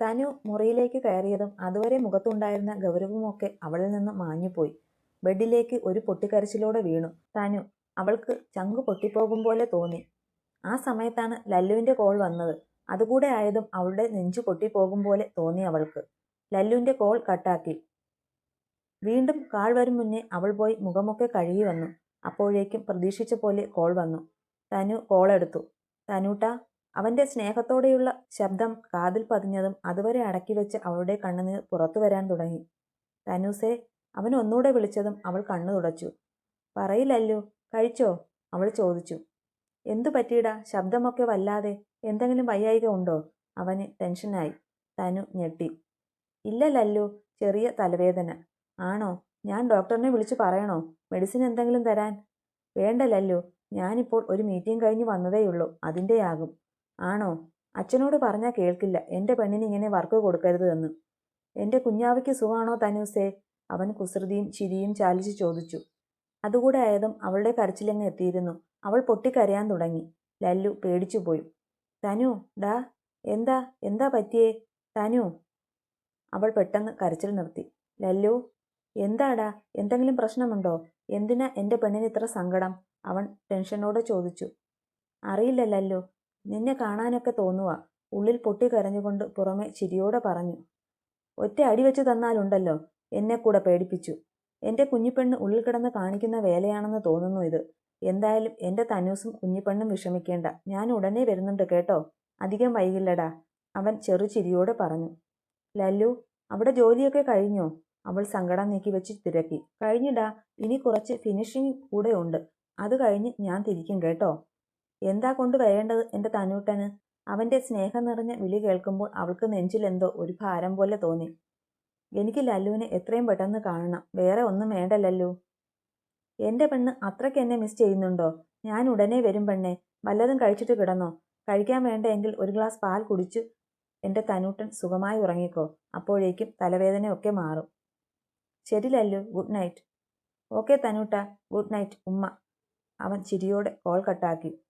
തനു മുറിയിലേക്ക് കയറിയതും അതുവരെ മുഖത്തുണ്ടായിരുന്ന ഗൗരവമൊക്കെ അവളിൽ നിന്ന് മാഞ്ഞുപോയി. ബെഡിലേക്ക് ഒരു പൊട്ടിക്കരച്ചിലോടെ വീണു. തനു അവൾക്ക് ചങ്കു പൊട്ടിപ്പോകും പോലെ തോന്നി. ആ സമയത്താണ് ലല്ലുവിന്റെ കോൾ വന്നത്. അതുകൂടെ ആയതും അവളുടെ നെഞ്ചു പൊട്ടിപ്പോകും പോലെ തോന്നി അവൾക്ക്. ലല്ലുവിന്റെ കോൾ കട്ടാക്കി. വീണ്ടും കാൾ വരും മുന്നേ അവൾ പോയി മുഖമൊക്കെ കഴുകി വന്നു. അപ്പോഴേക്കും പ്രതീക്ഷിച്ച പോലെ കോൾ വന്നു. തനു കോൾ എടുത്തു. തനൂട്ട അവന്റെ സ്നേഹത്തോടെയുള്ള ശബ്ദം കാതിൽ പതിഞ്ഞതും അതുവരെ അടക്കി വെച്ച് അവളുടെ കണ്ണുനീർ പുറത്തു വരാൻ തുടങ്ങി. തനൂസെ അവൻ ഒന്നുകൂടെ വിളിച്ചതും അവൾ കണ്ണു തുടച്ചു. പറയില്ലല്ലോ കഴിച്ചോ? അവൾ ചോദിച്ചു. എന്തു പറ്റിയിടാ? ശബ്ദമൊക്കെ വല്ലാതെ എന്തെങ്കിലും വയ്യായിക ഉണ്ടോ? അവന് ടെൻഷനായി. തനു ഞെട്ടി. ഇല്ല ലല്ലു ചെറിയ തലവേദന. ആണോ? ഞാൻ ഡോക്ടറിനെ വിളിച്ചു പറയണോ? മെഡിസിൻ എന്തെങ്കിലും തരാൻ? വേണ്ട ലല്ലു ഞാനിപ്പോൾ ഒരു മീറ്റിംഗ് കഴിഞ്ഞ് വന്നതേയുള്ളൂ അതിന്റെയാകും ആണോ? അച്ഛനോട് പറഞ്ഞാൽ കേൾക്കില്ല. എന്റെ പെണ്ണിന് ഇങ്ങനെ വർക്ക് കൊടുക്കരുത് എന്ന്. എന്റെ കുഞ്ഞാവയ്ക്ക് സുഖമാണോ തനൂസേ? അവൻ കുസൃതിയും ചിരിയും ചാലിച്ച് ചോദിച്ചു. അതുകൂടെ ആയതും അവളുടെ കരച്ചിലങ്ങ് എത്തിയിരുന്നു. അവൾ പൊട്ടിക്കരയാൻ തുടങ്ങി. ലല്ലു പേടിച്ചുപോയി തനു ഡാ എന്താ എന്താ പറ്റിയേ? തനു അവൾ പെട്ടെന്ന് കരച്ചിൽ നിർത്തി. ലല്ലു എന്താടാ? എന്തെങ്കിലും പ്രശ്നമുണ്ടോ? എന്തിനാ എന്റെ പെണ്ണിന് ഇത്ര സങ്കടം? അവൻ ടെൻഷനോടെ ചോദിച്ചു. അറിയില്ല ലല്ലു നിന്നെ കാണാനൊക്കെ തോന്നുക ഉള്ളിൽ പൊട്ടിക്കരഞ്ഞുകൊണ്ട് പുറമെ ചിരിയോടെ പറഞ്ഞു. ഒറ്റ അടി വെച്ച് തന്നാലുണ്ടല്ലോ. എന്നെ കൂടെ പേടിപ്പിച്ചു. എന്റെ കുഞ്ഞിപ്പെണ്ണ് ഉള്ളിൽ കിടന്ന് കാണിക്കുന്ന വേലയാണെന്ന് തോന്നുന്നു ഇത്. എന്തായാലും എന്റെ തനൂസും കുഞ്ഞിപ്പെണ്ണും വിഷമിക്കേണ്ട. ഞാൻ ഉടനെ വരുന്നുണ്ട് കേട്ടോ. അധികം വൈകില്ലടാ. അവൻ ചെറു ചിരിയോടെ പറഞ്ഞു. ലല്ലു അവിടെ ജോലിയൊക്കെ കഴിഞ്ഞോ? അവൾ സങ്കടം നീക്കി വെച്ച് തിരക്കി. കഴിഞ്ഞിടാ ഇനി കുറച്ച് ഫിനിഷിംഗ് കൂടെ ഉണ്ട്. അത് കഴിഞ്ഞ് ഞാൻ തിരിക്കും കേട്ടോ. എന്താ കൊണ്ടുവരേണ്ടത് എന്റെ തനൂട്ടന് അവന്റെ സ്നേഹം നിറഞ്ഞ വിളി കേൾക്കുമ്പോൾ അവൾക്ക് നെഞ്ചിലെന്തോ ഒരു ഭാരം പോലെ തോന്നി. എനിക്ക് ലല്ലുവിനെ എത്രയും പെട്ടെന്ന് കാണണം. വേറെ ഒന്നും വേണ്ട ലല്ലു. എന്റെ പെണ്ണ് അത്രയ്ക്ക് എന്നെ മിസ് ചെയ്യുന്നുണ്ടോ? ഞാൻ ഉടനെ വരും പെണ്ണെ. വല്ലതും കഴിച്ചിട്ട് കിടന്നോ? കഴിക്കാൻ വേണ്ട എങ്കിൽ ഒരു ഗ്ലാസ് പാൽ കുടിച്ചു എന്റെ തനൂട്ടൻ സുഖമായി ഉറങ്ങിക്കോ. അപ്പോഴേക്കും തലവേദനയൊക്കെ മാറും. ശരി ലല്ലു ഗുഡ് നൈറ്റ് ഓക്കെ തനൂട്ട ഗുഡ് നൈറ്റ് ഉമ്മ. അവൻ ചിരിയോടെ കോൾ കട്ടാക്കി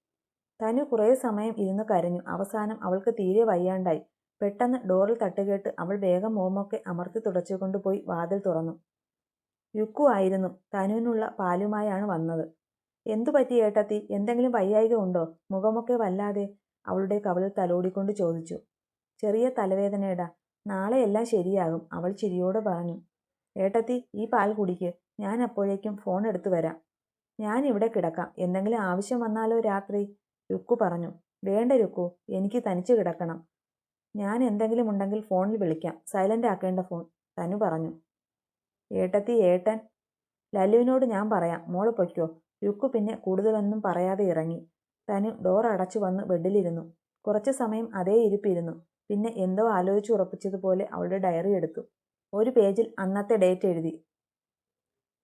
തനു കുറേ സമയം ഇരുന്ന് കരഞ്ഞു. അവസാനം അവൾക്ക് തീരെ വയ്യാണ്ടായി. പെട്ടെന്ന് ഡോറിൽ തട്ടുകേട്ട് അവൾ വേഗം മോമൊക്കെ അമർത്തി തുടച്ചുകൊണ്ടുപോയി വാതിൽ തുറന്നു. യുക്കു ആയിരുന്നു. തനുവിനുള്ള പാലുമായാണ് വന്നത്. എന്തു പറ്റി ഏട്ടത്തി? എന്തെങ്കിലും വയ്യായിക ഉണ്ടോ? മുഖമൊക്കെ വല്ലാതെ? അവളുടെ കവളിൽ തലോടിക്കൊണ്ട് ചോദിച്ചു. ചെറിയ തലവേദനയടാ നാളെ എല്ലാം ശരിയാകും അവൾ ചിരിയോടെ പറഞ്ഞു. ഏട്ടത്തി ഈ പാൽ കുടിക്ക്. ഞാൻ അപ്പോഴേക്കും ഫോൺ എടുത്തു വരാം. ഞാൻ ഇവിടെ കിടക്കാം. എന്തെങ്കിലും ആവശ്യം വന്നാലോ രാത്രി? രുക്കു പറഞ്ഞു. വേണ്ട രുക്കു എനിക്ക് തനിച്ച് കിടക്കണം. ഞാൻ എന്തെങ്കിലും ഉണ്ടെങ്കിൽ ഫോണിൽ വിളിക്കാം. സൈലന്റ് ആക്കേണ്ട ഫോൺ തനു പറഞ്ഞു. ഏട്ടത്തി ഏട്ടൻ. ലല്ലുവിനോട് ഞാൻ പറയാം. മോൾ പൊയ്ക്കോ. രുക്കു പിന്നെ കൂടുതലൊന്നും പറയാതെ ഇറങ്ങി. തനു ഡോർ അടച്ചു വന്ന് ബെഡിലിരുന്നു. കുറച്ചു സമയം അതേ ഇരിപ്പിരുന്നു. പിന്നെ എന്തോ ആലോചിച്ച് ഉറപ്പിച്ചതുപോലെ അവളുടെ ഡയറി എടുത്തു. ഒരു പേജിൽ അന്നത്തെ ഡേറ്റ് എഴുതി.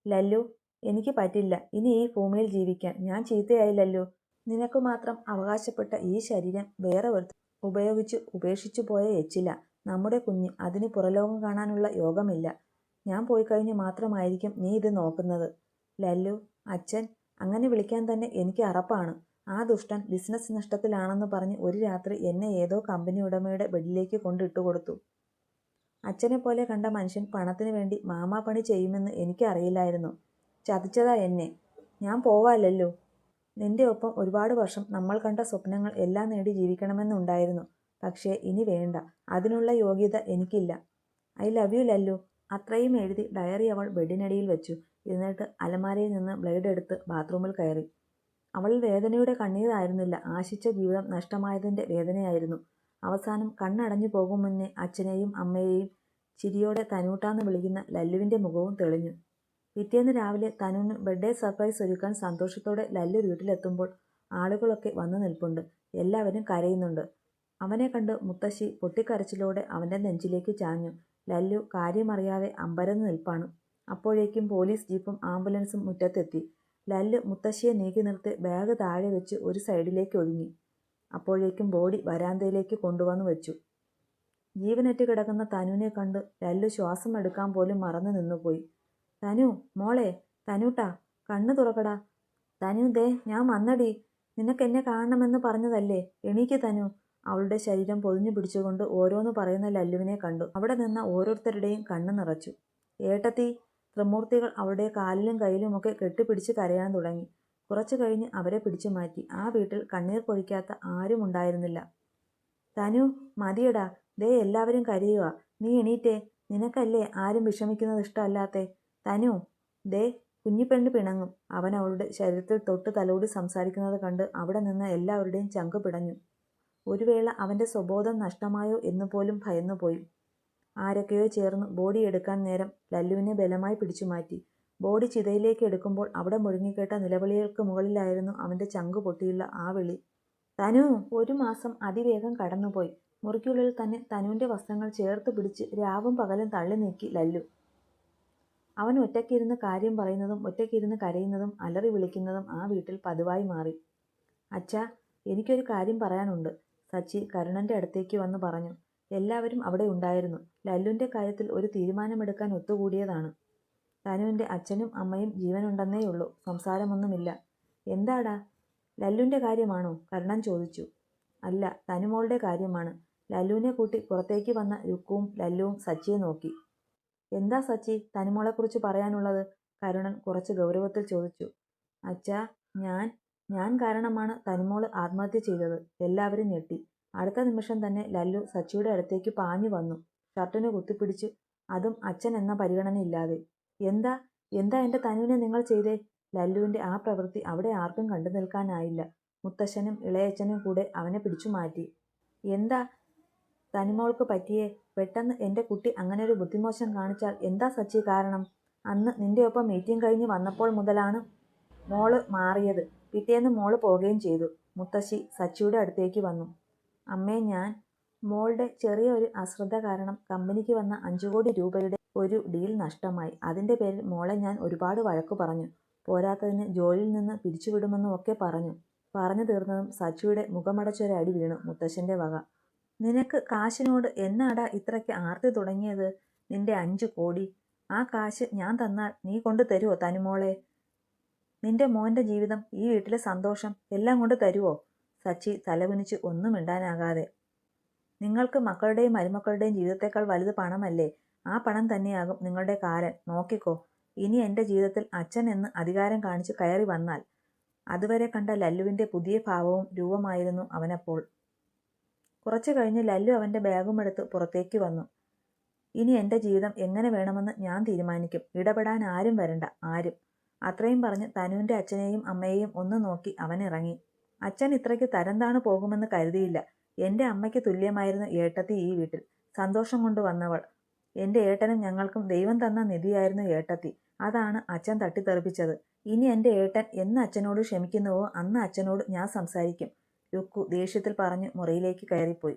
ലല്ലു എനിക്ക് പറ്റില്ല. ഇനി ഈ ഭൂമിയിൽ ജീവിക്കാൻ. ഞാൻ ചീത്തയായില്ലല്ലോ നിനക്ക് മാത്രം അവകാശപ്പെട്ട ഈ ശരീരം വേറെ ഒരു ഉപയോഗിച്ച് ഉപേക്ഷിച്ചു പോയ എച്ചില നമ്മുടെ കുഞ്ഞ് അതിന് പുറലോകം കാണാനുള്ള യോഗമില്ല. ഞാൻ പോയി കഴിഞ്ഞ് മാത്രമായിരിക്കും നീ ഇത് നോക്കുന്നത്. ലല്ലു അച്ഛൻ അങ്ങനെ വിളിക്കാൻ തന്നെ എനിക്ക് അറപ്പാണ്. ആ ദുഷ്ടൻ ബിസിനസ് നഷ്ടത്തിലാണെന്ന് പറഞ്ഞ് ഒരു രാത്രി എന്നെ ഏതോ കമ്പനി ഉടമയുടെ ബെഡിലേക്ക് കൊണ്ടിട്ടു കൊടുത്തു അച്ഛനെ പോലെ കണ്ട മനുഷ്യൻ പണത്തിന് വേണ്ടി മാമാ പണി ചെയ്യുമെന്ന് എനിക്കറിയില്ലായിരുന്നു. ചതിച്ചതാ എന്നെ. ഞാൻ പോവാലല്ലോ നിന്റെ ഒപ്പം ഒരുപാട് വർഷം നമ്മൾ കണ്ട സ്വപ്നങ്ങൾ എല്ലാം നേടി ജീവിക്കണമെന്നുണ്ടായിരുന്നു. പക്ഷേ ഇനി വേണ്ട. അതിനുള്ള യോഗ്യത എനിക്കില്ല. I love you Lallu. അത്രയും എഴുതി ഡയറി അവൾ ബെഡിനടിയിൽ വെച്ചു. എന്നിട്ട് അലമാരയിൽ നിന്ന് ബ്ലേഡ് എടുത്ത് ബാത്റൂമിൽ കയറി. അവൾ വേദനയുടെ കണ്ണീരായിരുന്നില്ല. ആശിച്ച ജീവിതം നഷ്ടമായതിന്റെ വേദനയായിരുന്നു. അവസാനം കണ്ണടഞ്ഞു പോകും മുന്നേ അച്ഛനെയും അമ്മയെയും ചിരിയോടെ തനൂട്ടാന്ന് വിളിക്കുന്ന ലല്ലുവിന്റെ മുഖവും തെളിഞ്ഞു. പിറ്റേന്ന് രാവിലെ തനുവിന് ബർത്ത്ഡേ സർപ്രൈസ് ഒരുക്കാൻ സന്തോഷത്തോടെ ലല്ലു വീട്ടിലെത്തുമ്പോൾ ആളുകളൊക്കെ വന്നു നിൽപ്പുണ്ട്. എല്ലാവരും കരയുന്നുണ്ട്. അവനെ കണ്ട് മുത്തശ്ശി പൊട്ടിക്കരച്ചിലോടെ അവന്റെ നെഞ്ചിലേക്ക് ചാഞ്ഞു. ലല്ലു കാര്യമറിയാതെ അമ്പരന്ന് നിൽപ്പാണ്. അപ്പോഴേക്കും പോലീസ് ജീപ്പും ആംബുലൻസും മുറ്റത്തെത്തി. ലല്ലു മുത്തശ്ശിയെ നീക്കി നിർത്തി ബാഗ് താഴെ വെച്ച് ഒരു സൈഡിലേക്ക് ഒതുങ്ങി. അപ്പോഴേക്കും ബോഡി വരാന്തയിലേക്ക് കൊണ്ടുവന്നു വെച്ചു. ജീവനറ്റ് കിടക്കുന്ന തനുവിനെ കണ്ട് ലല്ലു ശ്വാസം എടുക്കാൻ പോലും മറന്നു നിന്നുപോയി. തനു മോളെ തനുട്ടാ കണ്ണു തുറക്കടാ. തനു ദേ ഞാൻ വന്നടി. നിനക്ക് എന്നെ കാണണമെന്ന് പറഞ്ഞതല്ലേ? എണീക്ക് തനു. അവളുടെ ശരീരം പൊതിഞ്ഞു പിടിച്ചുകൊണ്ട് ഓരോന്ന് പറയുന്ന ലല്ലുവിനെ കണ്ടു. അവിടെ നിന്ന ഓരോരുത്തരുടെയും കണ്ണു നിറച്ചു. ഏട്ടത്തി ത്രിമൂർത്തികൾ അവളുടെ കാലിലും കയ്യിലുമൊക്കെ കെട്ടിപ്പിടിച്ച് കരയാൻ തുടങ്ങി. കുറച്ചു കഴിഞ്ഞ് അവരെ പിടിച്ചു മാറ്റി. ആ വീട്ടിൽ കണ്ണീർ പൊഴിക്കാത്ത ആരും ഉണ്ടായിരുന്നില്ല. തനു മതിയടാ. ദേ എല്ലാവരും കരയുക നീ എണീറ്റേ. നിനക്കല്ലേ ആരും വിഷമിക്കുന്നത് ഇഷ്ടമല്ലാത്തെ? തനു. ദേ കുഞ്ഞിപ്പെണ്ണ് പിണങ്ങും. അവൻ അവളുടെ ശരീരത്തിൽ തൊട്ട് തലോടി സംസാരിക്കുന്നത് കണ്ട് അവിടെ നിന്ന് എല്ലാവരുടെയും ചങ്കു പിടഞ്ഞു. ഒരു വേള അവന്റെ സ്വബോധം നഷ്ടമായോ എന്ന് പോലും ഭയന്നുപോയി ആരൊക്കെയോ ചേർന്ന് ബോഡി എടുക്കാൻ നേരം ലല്ലുവിനെ ബലമായി പിടിച്ചു മാറ്റി. ബോഡി ചിതയിലേക്ക് എടുക്കുമ്പോൾ അവിടെ മുഴുങ്ങിക്കേട്ട നിലവിളികൾക്ക് മുകളിലായിരുന്നു അവന്റെ ചങ്ക് പൊട്ടിയുള്ള ആ വിളി. തനു ഒരു മാസം അതിവേഗം കടന്നുപോയി. മുറിക്കുള്ളിൽ തന്നെ തനുവിന്റെ വസ്ത്രങ്ങൾ ചേർത്ത് പിടിച്ച് രാവും പകലും തള്ളി നീക്കി ലല്ലു. അവൻ ഒറ്റയ്ക്കിരുന്ന് കാര്യം പറയുന്നതും ഒറ്റയ്ക്കിരുന്ന് കരയുന്നതും അലറി വിളിക്കുന്നതും ആ വീട്ടിൽ പതിവായി മാറി. അച്ഛാ എനിക്കൊരു കാര്യം പറയാനുണ്ട് സച്ചി കരുണന്റെ അടുത്തേക്ക് വന്ന് പറഞ്ഞു. എല്ലാവരും അവിടെ ഉണ്ടായിരുന്നു. ലല്ലുവിന്റെ കാര്യത്തിൽ ഒരു തീരുമാനമെടുക്കാൻ ഒത്തുകൂടിയതാണ്. തനുവിന്റെ അച്ഛനും അമ്മയും ജീവനുണ്ടെന്നേ ജീവനുണ്ടെന്നേയുള്ളൂ സംസാരമൊന്നുമില്ല. എന്താടാ? ലല്ലുവിന്റെ കാര്യമാണോ? കരുണൻ ചോദിച്ചു. അല്ല തനുമോളുടെ കാര്യമാണ്. ലല്ലുവിനെ കൂട്ടി പുറത്തേക്ക് വന്ന രുക്കുവും ലല്ലുവും സച്ചിയെ നോക്കി. എന്താ സച്ചി തനുമോളെക്കുറിച്ച് പറയാനുള്ളത്? കരുണൻ കുറച്ച് ഗൗരവത്തിൽ ചോദിച്ചു. അച്ഛാ ഞാൻ ഞാൻ കാരണമാണ് തനുമോൾ ആത്മഹത്യ ചെയ്തത്. എല്ലാവരും ഞെട്ടി. അടുത്ത നിമിഷം തന്നെ ലല്ലു സച്ചിയുടെ അടുത്തേക്ക് പാഞ്ഞു വന്നു. ഷർട്ടിനെ കുത്തിപ്പിടിച്ച് അതും അച്ഛൻ എന്ന പരിഗണനയില്ലാതെ എന്താ എന്താ എന്റെ തനുവിനെ നിങ്ങൾ ചെയ്തേ? ലല്ലുവിന്റെ ആ പ്രവൃത്തി അവിടെ ആർക്കും കണ്ടു നിൽക്കാനായില്ല. മുത്തശ്ശനും ഇളയച്ഛനും കൂടെ അവനെ പിടിച്ചു മാറ്റി. എന്താ തനിമോൾക്ക് പറ്റിയേ? പെട്ടെന്ന് എന്റെ കുട്ടി അങ്ങനെ ഒരു ബുദ്ധിമോശം കാണിച്ചാൽ എന്താ സച്ചി കാരണം? അന്ന് നിന്റെ ഒപ്പം മീറ്റിംഗ് കഴിഞ്ഞ് വന്നപ്പോൾ മുതലാണ് മോൾ മാറിയത്. പിറ്റേന്ന് മോൾ പോവുകയും ചെയ്തു. മുത്തശ്ശി സച്ചിയുടെ അടുത്തേക്ക് വന്നു. അമ്മേ ഞാൻ മോളുടെ ചെറിയ ഒരു അശ്രദ്ധ കാരണം കമ്പനിക്ക് വന്ന അഞ്ചു കോടി രൂപയുടെ ഒരു ഡീൽ നഷ്ടമായി. അതിന്റെ പേരിൽ മോളെ ഞാൻ ഒരുപാട് വഴക്ക് പറഞ്ഞു. പോരാത്തതിന് ജോലിയിൽ നിന്ന് പിരിച്ചുവിടുമെന്നും ഒക്കെ പറഞ്ഞു. പറഞ്ഞു തീർന്നതും സച്ചിയുടെ മുഖമടച്ചൊരടി വീണു മുത്തശ്ശന്റെ വക. നിനക്ക് കാശിനോട് എന്നാടാ ഇത്രയ്ക്ക് ആർത്തി തുടങ്ങിയത്? നിന്റെ അഞ്ചു കോടി. ആ കാശ് ഞാൻ തന്നാൽ നീ കൊണ്ട് തരുമോ തനുമോളെ? നിന്റെ മോന്റെ ജീവിതം ഈ വീട്ടിലെ സന്തോഷം എല്ലാം കൊണ്ട് തരുമോ സച്ചി തലകുനിച്ച് ഒന്നും മിണ്ടാനാകാതെ. നിങ്ങൾക്ക് മക്കളുടെയും മരുമക്കളുടെയും ജീവിതത്തേക്കാൾ വലുത് പണമല്ലേ? ആ പണം തന്നെയാകും നിങ്ങളുടെ കാലൻ. നോക്കിക്കോ. ഇനി എന്റെ ജീവിതത്തിൽ അച്ഛൻ എന്ന് അധികാരം കാണിച്ച് കയറി വന്നാൽ. അതുവരെ കണ്ട ലല്ലുവിന്റെ പുതിയ ഭാവവും രൂപമായിരുന്നു അവനപ്പോൾ. കുറച്ചു കഴിഞ്ഞ് ലല്ലു അവന്റെ ബാഗും എടുത്ത് പുറത്തേക്ക് വന്നു. ഇനി എന്റെ ജീവിതം എങ്ങനെ വേണമെന്ന് ഞാൻ തീരുമാനിക്കും. ഇടപെടാൻ ആരും വരണ്ട ആരും. അത്രയും പറഞ്ഞ് തനുവിന്റെ അച്ഛനെയും അമ്മയെയും ഒന്ന് നോക്കി അവൻ ഇറങ്ങി. അച്ഛൻ ഇത്രയ്ക്ക് തരംതാണ് പോകുമെന്ന് കരുതിയില്ല. എന്റെ അമ്മയ്ക്ക് തുല്യമായിരുന്നു ഏട്ടത്തി ഈ വീട്ടിൽ. സന്തോഷം കൊണ്ട് വന്നവൾ. എന്റെ ഏട്ടനും ഞങ്ങൾക്കും ദൈവം തന്ന നിധിയായിരുന്നു ഏട്ടത്തി. അതാണ് അച്ഛൻ തട്ടിത്തെറിപ്പിച്ചത്. ഇനി എന്റെ ഏട്ടൻ എന്ന് അച്ഛനോട് ക്ഷമിക്കുന്നുവോ? അന്ന് അച്ഛനോട് ഞാൻ സംസാരിക്കും. രുക്കു ദേഷ്യത്തിൽ പറഞ്ഞ് മുറിയിലേക്ക് കയറിപ്പോയി.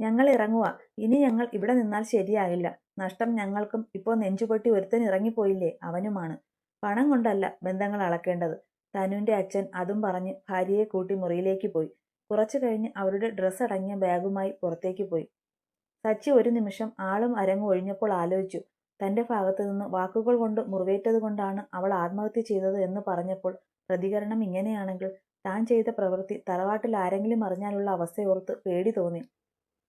ഞങ്ങൾ ഇറങ്ങുക ഇനി ഞങ്ങൾ ഇവിടെ നിന്നാൽ ശരിയാകില്ല നഷ്ടം ഞങ്ങൾക്കും ഇപ്പോൾ നെഞ്ചുപൊട്ടി ഒരുത്തൻ ഇറങ്ങിപ്പോയില്ലേ അവനുമാണ്. പണം കൊണ്ടല്ല ബന്ധങ്ങൾ അളക്കേണ്ടത്. തനുവിന്റെ അച്ഛൻ അതും പറഞ്ഞ് ഭാര്യയെ കൂട്ടി മുറിയിലേക്ക് പോയി. കുറച്ചു കഴിഞ്ഞ് അവരുടെ ഡ്രസ്സ് അടങ്ങിയ ബാഗുമായി പുറത്തേക്ക് പോയി. സച്ചി ഒരു നിമിഷം ആളും അരങ്ങും ഒഴിഞ്ഞപ്പോൾ ആലോചിച്ചു. തന്റെ ഭാഗത്തു നിന്ന് വാക്കുകൾ കൊണ്ട് മുറിവേറ്റത് കൊണ്ടാണ് അവൾ ആത്മഹത്യ ചെയ്തത് എന്ന് പറഞ്ഞപ്പോൾ പ്രതികരണം ഇങ്ങനെയാണെങ്കിൽ താൻ ചെയ്ത പ്രവൃത്തി തറവാട്ടിൽ ആരെങ്കിലും അറിഞ്ഞാലുള്ള അവസ്ഥയോർത്ത് പേടി തോന്നി.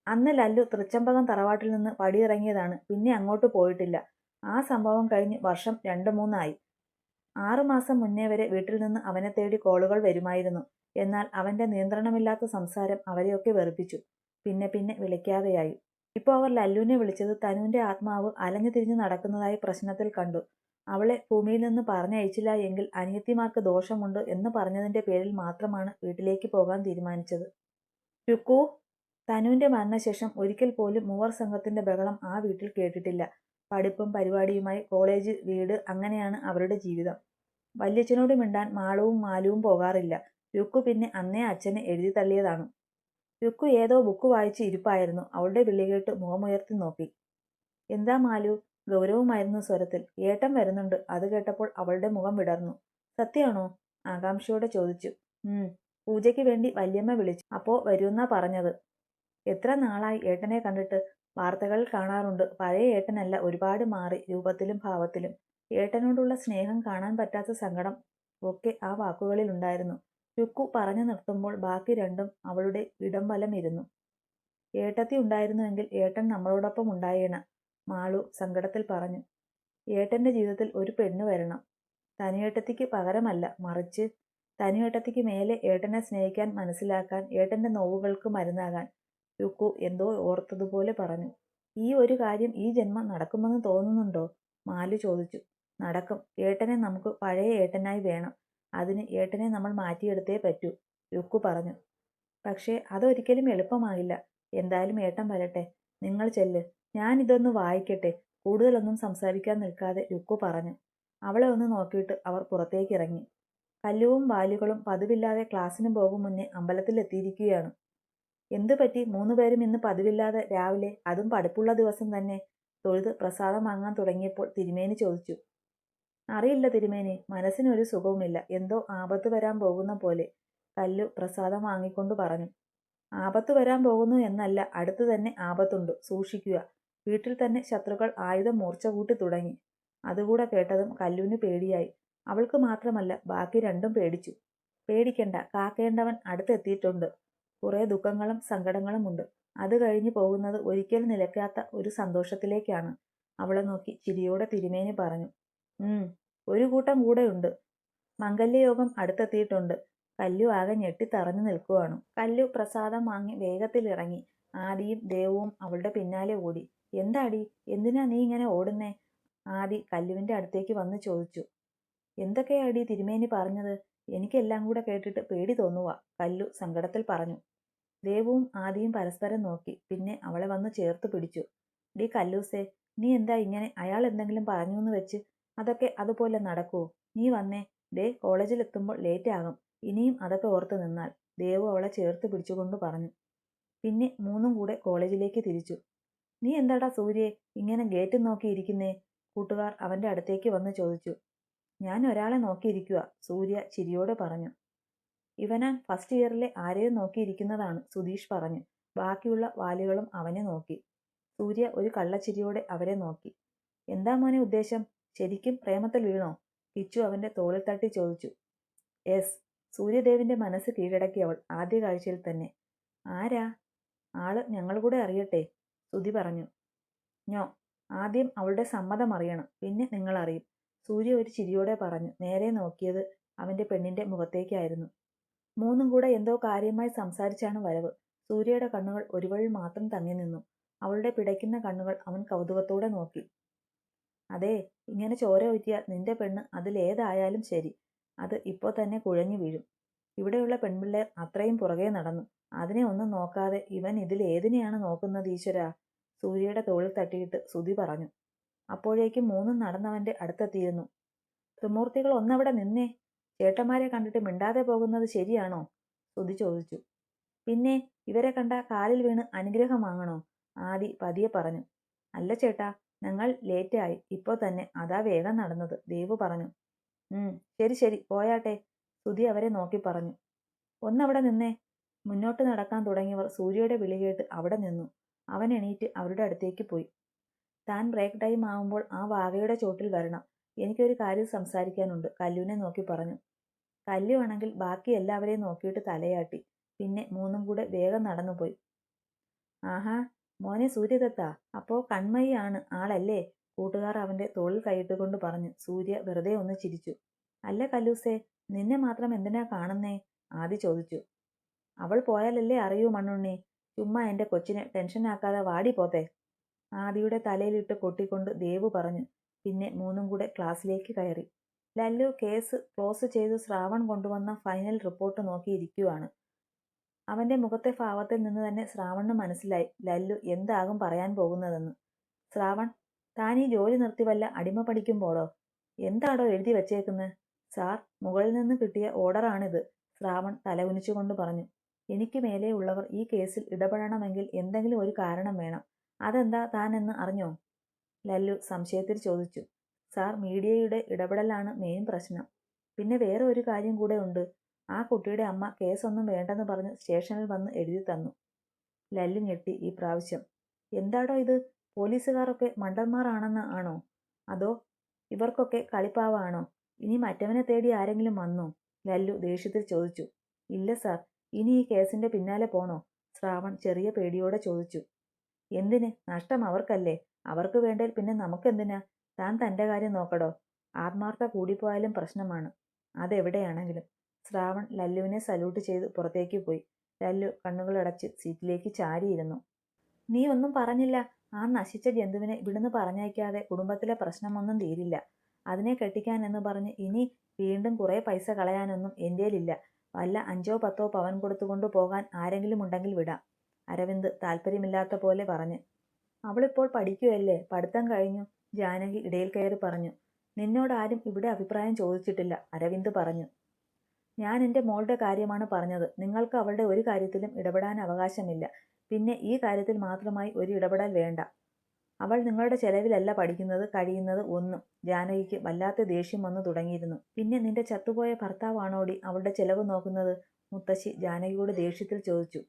അന്ന് ലല്ലു തൃച്ചമ്പകം തറവാട്ടിൽ നിന്ന് പടിയിറങ്ങിയതാണ്. പിന്നെ അങ്ങോട്ട് പോയിട്ടില്ല. ആ സംഭവം കഴിഞ്ഞ് വർഷം രണ്ടു മൂന്നായി. ആറുമാസം മുന്നേ വരെ വീട്ടിൽ നിന്ന് അവനെ തേടി കോളുകൾ വരുമായിരുന്നു. എന്നാൽ അവന്റെ നിയന്ത്രണമില്ലാത്ത സംസാരം അവരെയൊക്കെ വെറുപ്പിച്ചു. പിന്നെ പിന്നെ വിളിക്കാതെയായി. ഇപ്പോൾ അവർ ലല്ലുവിനെ വിളിച്ചത് തനുവിന്റെ ആത്മാവ് അലഞ്ഞു തിരിഞ്ഞു നടക്കുന്നതായി പ്രശ്നത്തിൽ കണ്ടു. അവളെ ഭൂമിയിൽ നിന്ന് പറഞ്ഞയച്ചില്ല എങ്കിൽ അനിയത്തിമാർക്ക് ദോഷമുണ്ട് എന്ന് പറഞ്ഞതിന്റെ പേരിൽ മാത്രമാണ് വീട്ടിലേക്ക് പോകാൻ തീരുമാനിച്ചത്. രുക്കു തനുവിന്റെ മരണശേഷം ഒരിക്കൽ പോലും മൂവർ സംഘത്തിന്റെ ബഹളം ആ വീട്ടിൽ കേട്ടിട്ടില്ല. പഠിപ്പും പരിപാടിയുമായി കോളേജ് വീട് അങ്ങനെയാണ് അവരുടെ ജീവിതം. വല്യച്ഛനോട് മിണ്ടാൻ മാളവും മാലുവും പോകാറില്ല. രുക്കു പിന്നെ അന്നേ അച്ഛനെ എഴുതി തള്ളിയതാണ്. രുക്കു ഏതോ ബുക്ക് വായിച്ച് ഇരിപ്പായിരുന്നു. അവളുടെ വിളി കേട്ട് മുഖമുയർത്തി നോക്കി. എന്താ മാലു? ഗൗരവമായിരുന്നു സ്വരത്തിൽ. ഏട്ടൻ വരുന്നുണ്ട്. അത് കേട്ടപ്പോൾ അവളുടെ മുഖം വിടർന്നു. സത്യമാണോ? ആകാംക്ഷയോടെ ചോദിച്ചു. ഉം. പൂജയ്ക്ക് വേണ്ടി വല്യമ്മ വിളിച്ചു. അപ്പോ വരുന്നാ പറഞ്ഞത്. എത്ര നാളായി ഏട്ടനെ കണ്ടിട്ട്? വാർത്തകളിൽ കാണാറുണ്ട്. പഴയ ഏട്ടനല്ല. ഒരുപാട് മാറി. രൂപത്തിലും ഭാവത്തിലും. ഏട്ടനോടുള്ള സ്നേഹം കാണാൻ പറ്റാത്ത സങ്കടം ഒക്കെ ആ വാക്കുകളിൽ ഉണ്ടായിരുന്നു. രുക്കു പറഞ്ഞു നിർത്തുമ്പോൾ ബാക്കി രണ്ടും അവളുടെ ഇടം വലം ഇരുന്നു. ഏട്ടത്തി ഉണ്ടായിരുന്നുവെങ്കിൽ ഏട്ടൻ നമ്മളോടൊപ്പം ഉണ്ടായേന. മാളു സങ്കടത്തിൽ പറഞ്ഞു. ഏട്ടന്റെ ജീവിതത്തിൽ ഒരു പെണ്ണ് വരണം. തനിയേട്ടത്തിക്ക് പകരമല്ല മറിച്ച് തനിയേട്ടത്തിക്ക് മേലെ ഏട്ടനെ സ്നേഹിക്കാൻ മനസ്സിലാക്കാൻ ഏട്ടന്റെ നോവുകൾക്ക് മരുന്നാകാൻ. രുക്കു എന്തോ ഓർത്തതുപോലെ പറഞ്ഞു. ഈ ഒരു കാര്യം ഈ ജന്മം നടക്കുമെന്ന് തോന്നുന്നുണ്ടോ? മാലു ചോദിച്ചു. നടക്കും. ഏട്ടനെ നമുക്ക് പഴയ ഏട്ടനായി വേണം. അതിന് ഏട്ടനെ നമ്മൾ മാറ്റിയെടുത്തേ പറ്റൂ രുക്കു പറഞ്ഞു. പക്ഷേ അതൊരിക്കലും എളുപ്പമാകില്ല എന്തായാലും ഏട്ടൻ വരട്ടെ. നിങ്ങൾ ചെല്ല്. ഞാൻ ഇതൊന്ന് വായിക്കട്ടെ. കൂടുതലൊന്നും സംസാരിക്കാൻ നിൽക്കാതെ രുക്കു പറഞ്ഞു. അവളെ ഒന്ന് നോക്കിയിട്ട് അവർ പുറത്തേക്ക് ഇറങ്ങി കല്ലുവും വാലുകളും പതിവില്ലാതെ ക്ലാസ്സിന് പോകും മുന്നേ അമ്പലത്തിലെത്തിയിരിക്കുകയാണ്. എന്തു പറ്റി? മൂന്നുപേരും ഇന്ന് പതിവില്ലാതെ രാവിലെ. അതും പഠിപ്പുള്ള ദിവസം തന്നെ. തൊഴുത് പ്രസാദം വാങ്ങാൻ തുടങ്ങിയപ്പോൾ തിരുമേനി ചോദിച്ചു. അറിയില്ല തിരുമേനി. മനസ്സിനൊരു സുഖവുമില്ല. എന്തോ ആപത്ത് വരാൻ പോകുന്ന പോലെ കല്ലു പ്രസാദം വാങ്ങിക്കൊണ്ട് പറഞ്ഞു. ആപത്ത് വരാൻ പോകുന്നു എന്നല്ല. അടുത്ത് തന്നെ ആപത്തുണ്ട്. സൂക്ഷിക്കുക. വീട്ടിൽ തന്നെ ശത്രുക്കൾ ആയുധം മൂർച്ച കൂട്ടി തുടങ്ങി. അതുകൂടെ കേട്ടതും കല്ലുവിന് പേടിയായി. അവൾക്ക് മാത്രമല്ല ബാക്കി രണ്ടും പേടിച്ചു. പേടിക്കണ്ട കാക്കേണ്ടവൻ അടുത്തെത്തിയിട്ടുണ്ട്. കുറേ ദുഃഖങ്ങളും സങ്കടങ്ങളും ഉണ്ട്. അത് കഴിഞ്ഞു പോകുന്നത് ഒരിക്കലും നിലയ്ക്കാത്ത ഒരു സന്തോഷത്തിലേക്കാണ്. അവളെ നോക്കി ചിരിയോടെ തിരുമേനി പറഞ്ഞു ഉം ഒരു കൂട്ടം കൂടെയുണ്ട്. മംഗല്യയോഗം അടുത്തെത്തിയിട്ടുണ്ട്. കല്ലു ആകെ ഞെട്ടിത്തറഞ്ഞു നിൽക്കുവാണ്. കല്ലു പ്രസാദം വാങ്ങി വേഗത്തിലിറങ്ങി. ആദിയും ദേവവും അവളുടെ പിന്നാലെ ഓടി. എന്താടി? എന്തിനാ നീ ഇങ്ങനെ ഓടുന്നേ? ആദി കല്ലുവിന്റെ അടുത്തേക്ക് വന്ന് ചോദിച്ചു. എന്തൊക്കെയാടി തിരുമേനി പറഞ്ഞത്? എനിക്കെല്ലാം കൂടെ കേട്ടിട്ട് പേടി തോന്നുക കല്ലു സങ്കടത്തിൽ പറഞ്ഞു. ദേവുവും ആദിയും പരസ്പരം നോക്കി പിന്നെ അവളെ വന്ന് ചേർത്ത് പിടിച്ചു. ഡി കല്ലൂസേ നീ എന്താ ഇങ്ങനെ? അയാൾ എന്തെങ്കിലും പറഞ്ഞു എന്ന് വെച്ച് അതൊക്കെ അതുപോലെ നടക്കൂ. നീ വന്നേ. ദേ കോളേജിൽ എത്തുമ്പോൾ ലേറ്റ് ആകും. ഇനിയും അതൊക്കെ ഓർത്ത് നിന്നാൽ ദേവു അവളെ ചേർത്ത് പിടിച്ചുകൊണ്ട് പറഞ്ഞു. പിന്നെ മൂന്നും കൂടെ കോളേജിലേക്ക് തിരിച്ചു. നീ എന്താടാ സൂര്യേ? ഇങ്ങനെ ഗേറ്റ് നോക്കിയിരിക്കുന്നേ കൂട്ടുകാർ അവന്റെ അടുത്തേക്ക് വന്ന് ചോദിച്ചു. ഞാൻ ഒരാളെ നോക്കിയിരിക്കുക സൂര്യ ചിരിയോടെ പറഞ്ഞു. ഇവനാൻ ഫസ്റ്റ് ഇയറിലെ ആരെയും നോക്കിയിരിക്കുന്നതാണ് സുധീഷ് പറഞ്ഞു. ബാക്കിയുള്ള വാലുകളും അവനെ നോക്കി. സൂര്യ ഒരു കള്ളച്ചിരിയോടെ അവരെ നോക്കി. എന്താ മോനെ ഉദ്ദേശം? ശരിക്കും പ്രേമത്തിൽ വീണോ? കിച്ചു അവന്റെ തോളിൽ തട്ടി ചോദിച്ചു. എസ് സൂര്യദേവിന്റെ മനസ്സ് കീഴടക്കി അവൾ ആദ്യ കാഴ്ചയിൽ തന്നെ. ആരാ? ആൾ ഞങ്ങൾ കൂടെ അറിയട്ടെ സുധി പറഞ്ഞു. ഞോ ആദ്യം അവളുടെ സമ്മതം അറിയണം. പിന്നെ നിങ്ങൾ അറിയും. സൂര്യ ഒരു ചിരിയോടെ പറഞ്ഞു. നേരെ നോക്കിയത് അവന്റെ പെണ്ണിന്റെ മുഖത്തേക്കായിരുന്നു. മൂന്നും കൂടെ എന്തോ കാര്യമായി സംസാരിച്ചാണ് വരവ്. സൂര്യയുടെ കണ്ണുകൾ ഒരു വഴി മാത്രം തങ്ങി നിന്നു. അവളുടെ പിടയ്ക്കുന്ന കണ്ണുകൾ അവൻ കൗതുകത്തോടെ നോക്കി. അതെ ഇങ്ങനെ ചോര ഊറ്റിയാൽ നിന്റെ പെണ്ണ് അതിലേതായാലും ശരി. അത് ഇപ്പോൾ തന്നെ കുഴഞ്ഞു വീഴും. ഇവിടെയുള്ള പെൺപിള്ളേർ അത്രയും പുറകെ നടന്നു. അതിനെ ഒന്നും നോക്കാതെ ഇവൻ ഇതിൽ ഏതിനെയാണ് നോക്കുന്നത് ഈശ്വര? സൂര്യയുടെ തോളിൽ തട്ടിയിട്ട് സുധി പറഞ്ഞു. അപ്പോഴേക്കും മൂന്നും നടന്നവന്റെ അടുത്തെത്തിയിരുന്നു. ത്രിമൂർത്തികൾ ഒന്നവിടെ നിന്നേ. ചേട്ടന്മാരെ കണ്ടിട്ട് മിണ്ടാതെ പോകുന്നത് ശരിയാണോ? സുധി ചോദിച്ചു. പിന്നെ ഇവരെ കണ്ട കാലിൽ വീണ് അനുഗ്രഹം വാങ്ങണോ? ആദി പതിയെ പറഞ്ഞു. അല്ല ചേട്ടാ ഞങ്ങൾ ലേറ്റായി. ഇപ്പോൾ തന്നെ അതാ വേഗം നടന്നത് ദേവു പറഞ്ഞു. ഉം ശരി ശരി പോയാട്ടെ. സുധി അവരെ നോക്കി പറഞ്ഞു. ഒന്നവിടെ നിന്നേ. മുന്നോട്ട് നടക്കാൻ തുടങ്ങിയവർ സൂര്യയുടെ വിളി കേട്ട് അവിടെ നിന്നു. അവൻ എണീറ്റ് അവരുടെ അടുത്തേക്ക് പോയി. താൻ ബ്രേക്ക് ടൈം ആവുമ്പോൾ ആ വാവയുടെ ചോട്ടിൽ വരണം. എനിക്കൊരു കാര്യം സംസാരിക്കാനുണ്ട്. കല്ലുവിനെ നോക്കി പറഞ്ഞു. കല്ലു ആണെങ്കിൽ ബാക്കി എല്ലാവരെയും നോക്കിയിട്ട് തലയാട്ടി. പിന്നെ മൂന്നും കൂടെ വേഗം നടന്നുപോയി. ആഹാ മോനെ സൂര്യദത്ത അപ്പോ കൺമയിയാണ് ആളല്ലേ? കൂട്ടുകാർ അവന്റെ തോളിൽ കൈയിട്ടുകൊണ്ട് പറഞ്ഞു. സൂര്യ വെറുതെ ഒന്ന് ചിരിച്ചു. അല്ല കല്ലൂസേ നിന്നെ മാത്രം എന്തിനാ കാണുന്നേ? ആദി ചോദിച്ചു. അവൾ പോയാലല്ലേ അറിയൂ മണ്ണുണ്ണി. ചുമ്മാ എന്റെ കൊച്ചിനെ ടെൻഷനാക്കാതെ വാടി പോത്തെ. ആദിയുടെ തലയിലിട്ട് കൊട്ടിക്കൊണ്ട് ദേവു പറഞ്ഞു. പിന്നെ മൂന്നും കൂടെ ക്ലാസ്സിലേക്ക് കയറി. ലല്ലു കേസ് ക്ലോസ് ചെയ്ത് ശ്രാവൺ കൊണ്ടുവന്ന ഫൈനൽ റിപ്പോർട്ട് നോക്കിയിരിക്കുവാണ്. അവന്റെ മുഖത്തെ ഭാവത്തിൽ നിന്ന് തന്നെ ശ്രാവണിന് മനസ്സിലായി ലല്ലു എന്താകും പറയാൻ പോകുന്നതെന്ന്. ശ്രാവൺ താൻ ഈ ജോലി നിർത്തി വല്ല അടിമ പഠിക്കുമ്പോഴോ? എന്താടോ എഴുതി വച്ചേക്കുന്നത് സാർ മുകളിൽ നിന്ന് കിട്ടിയ ഓർഡറാണിത് ശ്രാവൺ തലകുനിച്ചുകൊണ്ട് പറഞ്ഞു. എനിക്ക് മേലെ ഉള്ളവർ ഈ കേസിൽ ഇടപെടണമെങ്കിൽ എന്തെങ്കിലും ഒരു കാരണം വേണം. അതെന്താ താൻ എന്ന് അറിഞ്ഞോ? ലല്ലു സംശയത്തിൽ ചോദിച്ചു. സാർ മീഡിയയുടെ ഇടപെടലാണ് മെയിൻ പ്രശ്നം. പിന്നെ വേറെ ഒരു കാര്യം കൂടെ ഉണ്ട്. ആ കുട്ടിയുടെ അമ്മ കേസൊന്നും വേണ്ടെന്ന് പറഞ്ഞ് സ്റ്റേഷനിൽ വന്ന് എഴുതി തന്നു. ലല്ലു ഞെട്ടി ഈ പ്രാവശ്യം. എന്താടോ ഇത്? പോലീസുകാരൊക്കെ മണ്ടന്മാരാണെന്ന് ആണോ? അതോ ഇവർക്കൊക്കെ കളിപ്പാവാണോ? ഇനി മറ്റവനെ തേടി ആരെങ്കിലും വന്നോ? ലല്ലു ദേഷ്യത്തിൽ ചോദിച്ചു. ഇല്ല സാർ. ഇനി ഈ കേസിന്റെ പിന്നാലെ പോണോ? ശ്രാവൺ ചെറിയ പേടിയോടെ ചോദിച്ചു. എന്തിന്? നഷ്ടം അവർക്കല്ലേ. അവർക്ക് വേണ്ടേൽ പിന്നെ നമുക്കെന്തിനാ? താൻ തന്റെ കാര്യം നോക്കടോ. ആത്മാർത്ഥ കൂടിപ്പോയാലും പ്രശ്നമാണ്. അതെവിടെയാണെങ്കിലും. ശ്രാവൺ ലല്ലുവിനെ സല്യൂട്ട് ചെയ്ത് പുറത്തേക്ക് പോയി. ലല്ലു കണ്ണുകളടച്ച് സീറ്റിലേക്ക് ചാരിയിരുന്നു. നീ ഒന്നും പറഞ്ഞില്ല. ആ നശിച്ച ജന്തുവിനെ ഇവിടുന്ന് പറഞ്ഞയക്കാതെ കുടുംബത്തിലെ പ്രശ്നമൊന്നും തീരില്ല. അതിനെ കെട്ടിക്കാൻ എന്ന് പറഞ്ഞ് ഇനി വീണ്ടും കുറേ പൈസ കളയാനൊന്നും എന്റേലില്ല. വല്ല അഞ്ചോ പത്തോ പവൻ കൊടുത്തുകൊണ്ട് പോകാൻ ആരെങ്കിലും ഉണ്ടെങ്കിൽ വിടാം. അരവിന്ദ് താല്പര്യമില്ലാത്ത പോലെ പറഞ്ഞ്. അവളിപ്പോൾ പഠിക്കുകയല്ലേ പഠിത്തം കഴിഞ്ഞു. ജാനകി ഇടയിൽ കയറി പറഞ്ഞു. നിന്നോട് ആരും ഇവിടെ അഭിപ്രായം ചോദിച്ചിട്ടില്ല അരവിന്ദ് പറഞ്ഞു. ഞാൻ എന്റെ മോളുടെ കാര്യമാണ് പറഞ്ഞത്. നിങ്ങൾക്ക് അവളുടെ ഒരു കാര്യത്തിലും ഇടപെടാൻ അവകാശമില്ല. പിന്നെ ഈ കാര്യത്തിൽ മാത്രമായി ഒരു ഇടപെടൽ വേണ്ട. അവൾ നിങ്ങളുടെ ചെലവിലല്ല പഠിക്കുന്നത് കഴിയുന്നത് ഒന്നും. ജാനകിക്ക് വല്ലാത്ത ദേഷ്യം വന്നു തുടങ്ങിയിരുന്നു. പിന്നെ നിന്റെ ചത്തുപോയ ഭർത്താവാണോടി അവളുടെ ചെലവ് നോക്കുന്നത്? മുത്തശ്ശി ജാനകിയോട് ദേഷ്യത്തിൽ ചോദിച്ചു.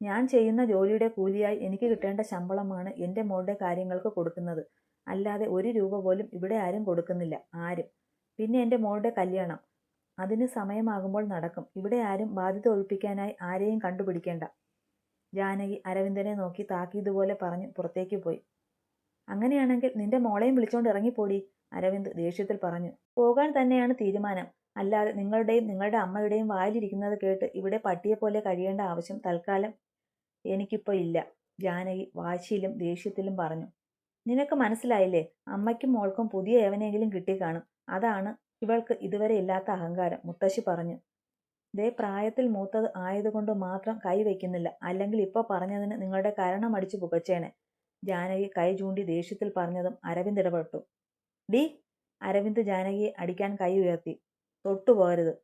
ഞാൻ ചെയ്യുന്ന ജോലിയുടെ കൂലിയായി എനിക്ക് കിട്ടേണ്ട ശമ്പളമാണ് എന്റെ മോളുടെ കാര്യങ്ങൾക്ക് കൊടുക്കുന്നത്. അല്ലാതെ ഒരു രൂപ പോലും ഇവിടെ ആരും കൊടുക്കുന്നില്ല. ആരും. പിന്നെ എന്റെ മോളുടെ കല്യാണം. അതിന് സമയമാകുമ്പോൾ നടക്കും. ഇവിടെ ആരും ബാധ്യത ഒഴിപ്പിക്കാനായി ആരെയും കണ്ടുപിടിക്കേണ്ട. ജാനകി അരവിന്ദനെ നോക്കി താക്കിയതുപോലെ പറഞ്ഞു പുറത്തേക്ക് പോയി. അങ്ങനെയാണെങ്കിൽ നിന്റെ മോളെയും വിളിച്ചോണ്ട് ഇറങ്ങിപ്പോടി അരവിന്ദ് ദേഷ്യത്തിൽ പറഞ്ഞു. പോകാൻ തന്നെയാണ് തീരുമാനം. അല്ലാതെ നിങ്ങളുടെയും നിങ്ങളുടെ അമ്മയുടെയും വായിലിരിക്കുന്നത് കേട്ട് ഇവിടെ പട്ടിയെ പോലെ കഴിയേണ്ട ആവശ്യം തൽക്കാലം എനിക്കിപ്പോൾ ഇല്ല ജാനകി വാശിയിലും ദേഷ്യത്തിലും പറഞ്ഞു. നിനക്ക് മനസ്സിലായില്ലേ അമ്മയ്ക്കും മോൾക്കും പുതിയ എവനെങ്കിലും കിട്ടിക്കാണും അതാണ് ഇവൾക്ക് ഇതുവരെ ഇല്ലാത്ത അഹങ്കാരം മുത്തശ്ശി പറഞ്ഞു. ദേ പ്രായത്തിൽ മൂത്തത് ആയതുകൊണ്ട് മാത്രം കൈവയ്ക്കുന്നില്ല. അല്ലെങ്കിൽ ഇപ്പോൾ പറഞ്ഞതിന് നിങ്ങളുടെ കരണം അടിച്ചു പുകച്ചേനെ. ജാനകി കൈ ചൂണ്ടി ദേഷ്യത്തിൽ പറഞ്ഞതും അരവിന്ദ് ഇടപെട്ടു. ഡി അരവിന്ദ് ജാനകിയെ അടിക്കാൻ കൈ ഉയർത്തി. തൊട്ടുപോകരുത്.